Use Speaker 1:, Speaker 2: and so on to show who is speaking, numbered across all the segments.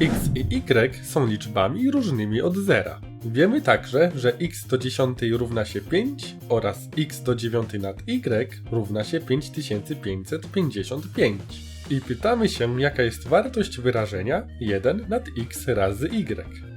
Speaker 1: x i y są liczbami różnymi od zera. Wiemy także, że x do 10 równa się 5 oraz x do 9 nad y równa się 5555. I pytamy się, jaka jest wartość wyrażenia 1 nad x razy y.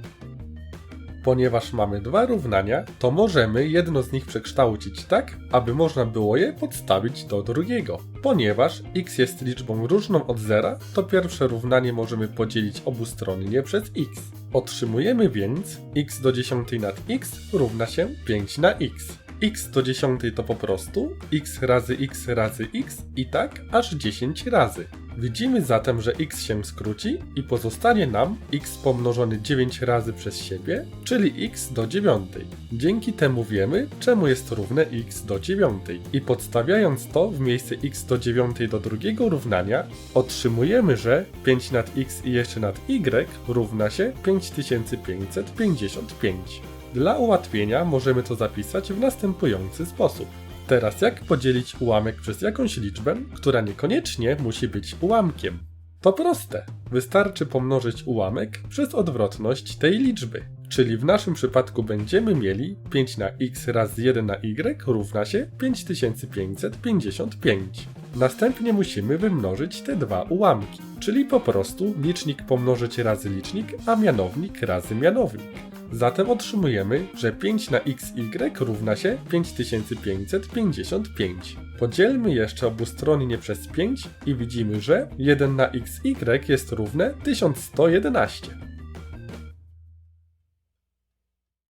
Speaker 1: Ponieważ mamy dwa równania, to możemy jedno z nich przekształcić tak, aby można było je podstawić do drugiego. Ponieważ x jest liczbą różną od zera, to pierwsze równanie możemy podzielić obustronnie przez x. Otrzymujemy więc x do 10 nad x równa się 5 na x. x do 10 to po prostu x razy x razy x i tak aż 10 razy. Widzimy zatem, że x się skróci i pozostanie nam x pomnożony 9 razy przez siebie, czyli x do 9. Dzięki temu wiemy, czemu jest równe x do 9. I podstawiając to w miejsce x do 9 do drugiego równania, otrzymujemy, że 5 nad x i jeszcze nad y równa się 5555. Dla ułatwienia możemy to zapisać w następujący sposób. Teraz jak podzielić ułamek przez jakąś liczbę, która niekoniecznie musi być ułamkiem? To proste. Wystarczy pomnożyć ułamek przez odwrotność tej liczby. Czyli w naszym przypadku będziemy mieli 5 na x razy 1 na y równa się 5555. Następnie musimy wymnożyć te dwa ułamki, czyli po prostu licznik pomnożyć razy licznik, a mianownik razy mianownik. Zatem otrzymujemy, że 5 na xy równa się 5555. Podzielmy jeszcze obustronnie przez 5 i widzimy, że 1 na xy jest równe 1111.